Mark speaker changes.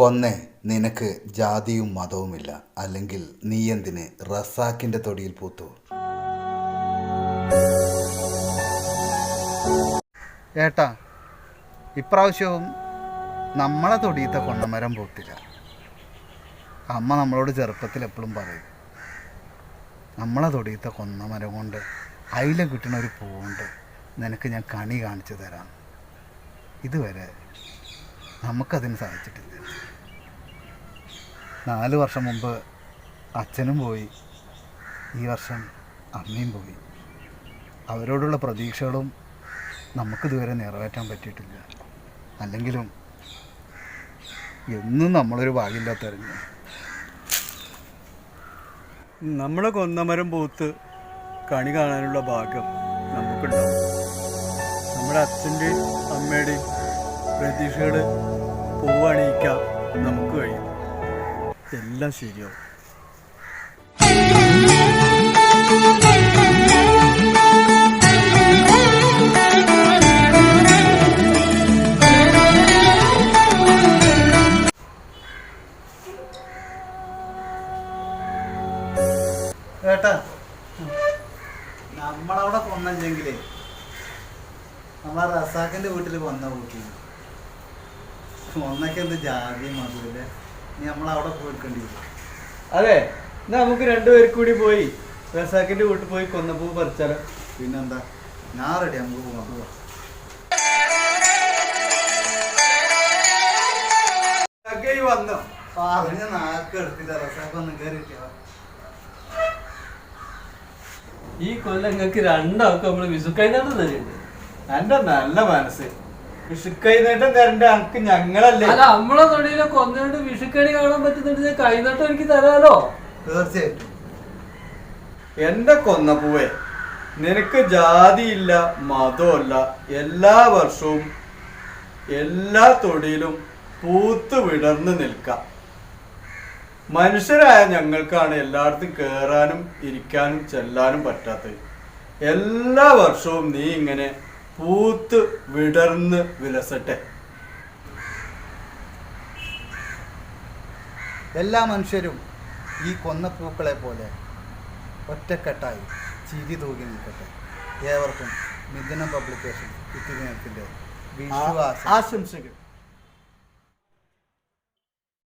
Speaker 1: കൊന്നേ നിനക്ക് ജാതിയും മതവുമില്ല. അല്ലെങ്കിൽ നീ എന്തിന് റസാക്കിന്റെ തൊടിയിൽ പൂത്തു? ഏട്ടാ ഇപ്രാവശ്യവും നമ്മളെ തൊടിയത്തെ കൊന്നമരം പൂത്തില്ല. അമ്മ നമ്മളോട് ചെറുപ്പത്തിൽ എപ്പോഴും പറയും നമ്മളെ തൊടിയത്തെ കൊന്നമരം കൊണ്ട് അയില കിട്ടുന്ന ഒരു പൂവുണ്ട്. നിനക്ക് ഞാൻ കണി കാണിച്ചു തരാം. ഇതുവരെ നമുക്കതിന് സാധിച്ചിട്ടില്ല. നാല് വർഷം മുമ്പ് അച്ഛനും പോയി ഈ വർഷം അമ്മയും പോയി. അവരോടുള്ള പ്രതീക്ഷകളും നമുക്കിതുവരെ നിറവേറ്റാൻ പറ്റിയിട്ടില്ല. അല്ലെങ്കിലും എന്നും നമ്മളൊരു ഭാഗ്യമില്ലാത്തറിഞ്ഞു
Speaker 2: നമ്മളെ കൊന്നമരം പൂത്ത് കണി കാണാനുള്ള ഭാഗ്യം നമുക്കുണ്ടാവും. നമ്മുടെ അച്ഛന്റെയും അമ്മയുടെയും പ്രതീക്ഷകൾ പൂവണിയിക്കാൻ നമുക്ക് കഴിയും. എല്ലാം ശരിയാവും.
Speaker 1: നമ്മളവിടെ കൊന്നില്ലെങ്കിലേ നമ്മളെ റസാഖിന്റെ വീട്ടിൽ കൊന്ന കൂട്ടി ഒന്നൊക്കെ എന്ത് ജാതി മധുരല്ലേ നീ നമ്മളവിടെ പോയിക്കേണ്ടി വരും.
Speaker 2: അതെ എന്നാ നമുക്ക് രണ്ടുപേർക്ക് കൂടി പോയി. റസാക്കിന്റെ വീട്ടിൽ പോയി കൊന്നപ്പൂ പറിച്ചാലോ?
Speaker 1: പിന്നെന്താ? ഞാൻ റെഡി നമുക്ക് പോകാം പോവാം
Speaker 2: വന്നോ?
Speaker 1: പറഞ്ഞ നാക്ക് എടുത്തില്ല. റസാഖ് ഒന്ന് കയറിയിട്ടാ
Speaker 3: ഈ കൊല്ലം നിങ്ങൾക്ക് രണ്ടാൾക്ക് നമ്മൾ വിസുക്കൈനാട്ട് തരുന്നുണ്ട്
Speaker 2: എന്റെ നല്ല മനസ്സ്. വിഷുക്കൈനീട്ടം തരണ്ട അനക്ക് ഞങ്ങളല്ലേ?
Speaker 3: അല്ല നമ്മളെ തൊടിയിലെ കൊന്നുകൊണ്ട് വിഷുക്കണി കാണാൻ പറ്റുന്നുണ്ട് കൈനട്ടം എനിക്ക് തരാലോ?
Speaker 1: തീർച്ചയായിട്ടും.
Speaker 2: എന്റെ കൊന്നപ്പൂവേ നിനക്ക് ജാതിയില്ല മതമല്ല എല്ലാ വർഷവും എല്ലാ തൊടിയിലും പൂത്ത് വിടർന്ന് നിൽക്കാം. മനുഷ്യരായ ഞങ്ങൾക്കാണ് എല്ലായിടത്തും കയറാനും ഇരിക്കാനും ചെല്ലാനും പറ്റാത്തത്. എല്ലാ വർഷവും നീ ഇങ്ങനെ പൂത്ത് വിടർന്ന് വിലസട്ടെ.
Speaker 1: എല്ലാ മനുഷ്യരും ഈ കൊന്ന പൂക്കളെ പോലെ ഒറ്റക്കെട്ടായി ചിരി തൂകി നിൽക്കട്ടെ. ഏവർക്കും മിഥുനം പബ്ലിക്കേഷൻ ഇത്തിരി
Speaker 2: ആശംസകൾ.